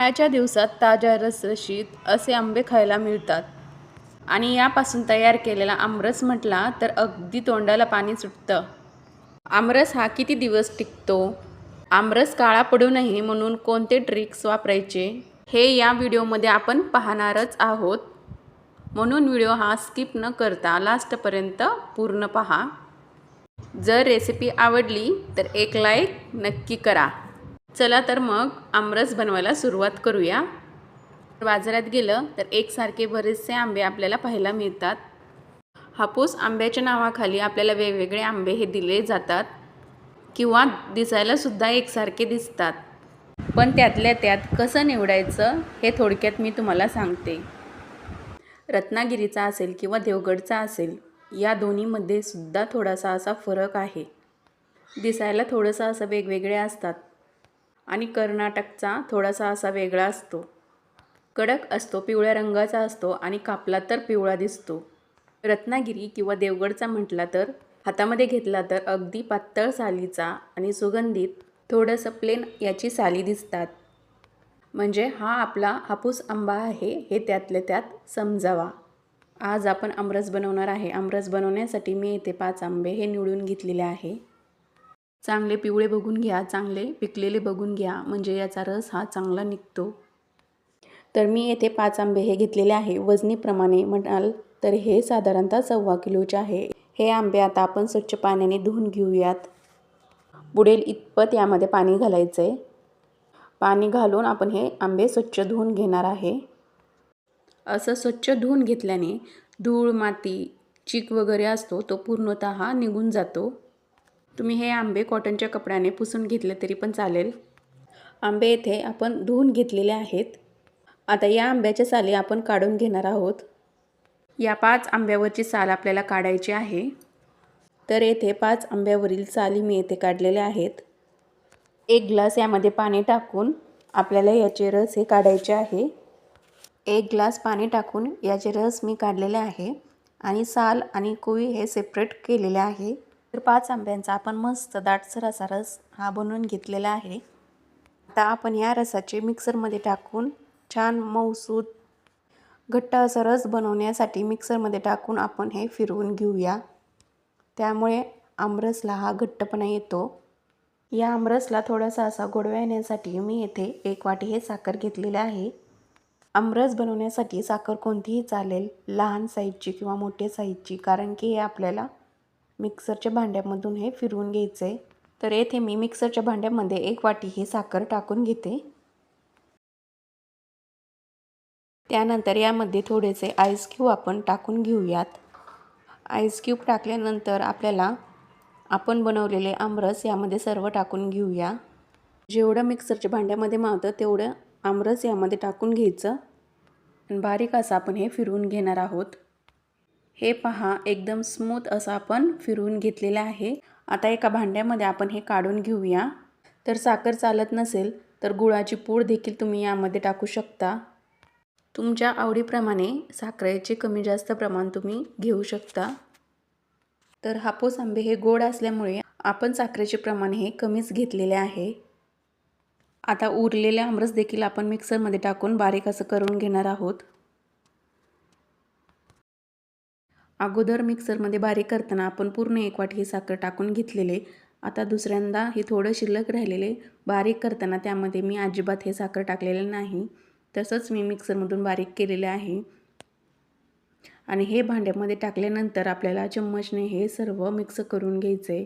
उन्हाळ्याच्या दिवसात ताज्या रसरशीत असे आंबे खायला मिळतात. आणि यापासून तयार केलेला आमरस म्हटला तर अगदी तोंडाला पाणी सुटतं. आमरस हा किती दिवस टिकतो? आमरस काळा पडू नये म्हणून कोणते ट्रिक्स वापरायचे? हे या व्हिडिओमध्ये आपण पाहणारच आहोत. म्हणून व्हिडिओ हा स्किप न करता लास्टपर्यंत पूर्ण पहा. जर रेसिपी आवडली तर एक लाईक नक्की करा. चला तर मग आमरस बनवायला सुरुवात करूया. बाजारात गेलं तर एकसारखे बरेचसे आंबे आपल्याला पाहायला मिळतात. हापूस आंब्याच्या नावाखाली आपल्याला वेगवेगळे आंबे हे दिले जातात किंवा दिसायलासुद्धा एकसारखे दिसतात. पण त्यातल्या त्यात कसं निवडायचं हे थोडक्यात मी तुम्हाला सांगते. रत्नागिरीचा असेल किंवा देवगडचा असेल या दोन्हीमध्ये सुद्धा थोडासा असा फरक आहे. दिसायला थोडंसं असं वेगवेगळे असतात. आणि कर्नाटकचा थोडासा असा वेगळा असतो. कडक असतो पिवळ्या रंगाचा असतो आणि कापला तर पिवळा दिसतो. रत्नागिरी किंवा देवगडचा म्हटला तर हातामध्ये घेतला तर अगदी पातळ सालीचा आणि सुगंधित थोडंसं प्लेन याची साली दिसतात. म्हणजे हा आपला हापूस आंबा आहे हे त्यातल्या त्यात समजावा. आज आपण आमरस बनवणार आहे. आमरस बनवण्यासाठी मी इथे पाच आंबे हे निवडून घेतलेले आहे. चांगले पिवळे बघून घ्या चांगले पिकलेले बघून घ्या म्हणजे याचा रस हा चांगला निघतो. तर मी येथे पाच आंबे हे घेतलेले आहे. वजनीप्रमाणे म्हणाल तर हे साधारणतः सव्वा किलोचे आहे. हे आंबे आता आपण स्वच्छ पाण्याने धुवून घेऊयात. बुडेल इतपत यामध्ये पाणी घालायचं. आहे पाणी घालून आपण हे आंबे स्वच्छ धुवून घेणार आहे. असं स्वच्छ धुवून घेतल्याने धूळ माती चीक वगैरे असतो तो पूर्णतः निघून जातो. तुम्ही हे आंबे कॉटनच्या कपड्याने पुसून घेतले तरी पण चालेल. आंबे येथे आपण धुवून घेतलेले आहेत. आता या आंब्याच्या साली आपण काढून घेणार आहोत. या पाच आंब्यावरची साल आपल्याला काढायची आहे. तर येथे पाच आंब्यावरील साली मी येथे काढलेल्या आहेत. एक ग्लास यामध्ये पाणी टाकून आपल्याला याचे रस हे काढायचे आहे. एक ग्लास पाणी टाकून याचे रस मी काढलेले आहे आणि साल आणि कोळी हे सेपरेट केलेले आहे. तर पाच आंब्यांचा आपण मस्त दाटसर असा रस हा बनवून घेतलेला आहे. आता आपण या रसाचे मिक्सरमध्ये टाकून छान मऊसूद घट्ट असा रस बनवण्यासाठी मिक्सरमध्ये टाकून आपण हे फिरवून घेऊया. त्यामुळे आमरसला हा घट्टपणा येतो. या आमरसला थोडासा असा गोडवा येण्यासाठी मी येथे एक वाटी हे साखर घेतलेले आहे. आमरस बनवण्यासाठी साखर कोणतीही चालेल लहान साईजची किंवा मोठ्या साईजची कारण की हे आपल्याला मिक्सरच्या भांड्यामधून हे फिरवून घ्यायचं. आहे तर येथे मी मिक्सरच्या भांड्यामध्ये एक वाटी ही साखर टाकून घेते. त्यानंतर यामध्ये थोडेसे आईस क्यूब आपण टाकून घेऊयात. आईस क्यूब टाकल्यानंतर आपल्याला आपण बनवलेले आमरस यामध्ये सर्व टाकून घेऊया. जेवढं मिक्सरच्या भांड्यामध्ये मावतं तेवढं आमरस यामध्ये टाकून घ्यायचं. आणि बारीक असं आपण हे फिरवून घेणार आहोत. हे पहा एकदम स्मूथ असं आपण फिरवून घेतलेलं आहे. आता एका भांड्यामध्ये आपण हे काढून घेऊया. तर साखर चालत नसेल तर गुळाची पूड देखील तुम्ही यामध्ये टाकू शकता. तुमच्या आवडीप्रमाणे साखरेचे कमी जास्त प्रमाण तुम्ही घेऊ शकता. तर हापूस आंबे हे गोड असल्यामुळे आपण साखरेचे प्रमाण हे कमीच घेतलेले आहे. आता उरलेले आमरस देखील आपण मिक्सरमध्ये टाकून बारीक असं करून घेणार आहोत. अगोदर मिक्सरमध्ये बारीक करताना आपण पूर्ण एक वाटी साखर टाकून घेतलेले. आता दुसऱ्यांदा हे थोडं शिल्लक राहिलेले. बारीक करताना त्यामध्ये मी अजिबात हे साखर टाकलेले नाही. तसंच मी मिक्सरमधून बारीक केलेले आहे. आणि हे भांड्यामध्ये टाकल्यानंतर आपल्याला चम्मचने हे सर्व मिक्स करून घ्यायचे.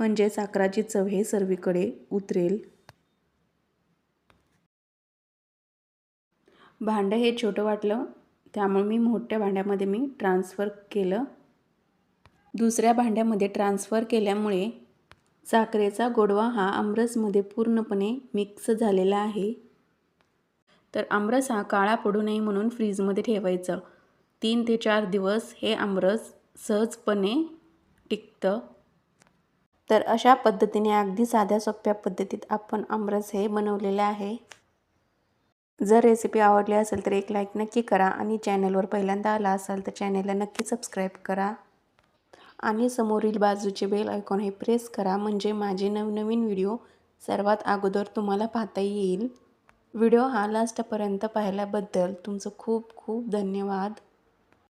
म्हणजे साखराची चव हे सर्वीकडे उतरेल. भांडं हे छोटं वाटलं त्यामुळे मी मोठ्या भांड्यामध्ये मी ट्रान्सफर केलं. दुसऱ्या भांड्यामध्ये ट्रान्सफर केल्यामुळे साखरेचा गोडवा हा आमरसमध्ये पूर्णपणे मिक्स झालेला आहे. तर आमरस हा काळा पडू नये म्हणून फ्रीजमध्ये ठेवायचं. तीन ते चार दिवस हे आमरस सहजपणे टिकतं. तर अशा पद्धतीने अगदी साध्या सोप्या पद्धतीत आपण आमरस हे बनवलेलं आहे. जर रेसिपी आवडली असेल तर एक लाईक नक्की करा आणि चॅनलवर पहिल्यांदा आला असाल तर चॅनलला नक्की सबस्क्राईब करा. आणि समोरील बाजूचे बेल आयकॉन हे प्रेस करा. म्हणजे माझे नवनवीन व्हिडिओ सर्वात अगोदर तुम्हाला पाहता येईल. व्हिडिओ हा लास्टपर्यंत पाहिल्याबद्दल तुमचं खूप खूप धन्यवाद.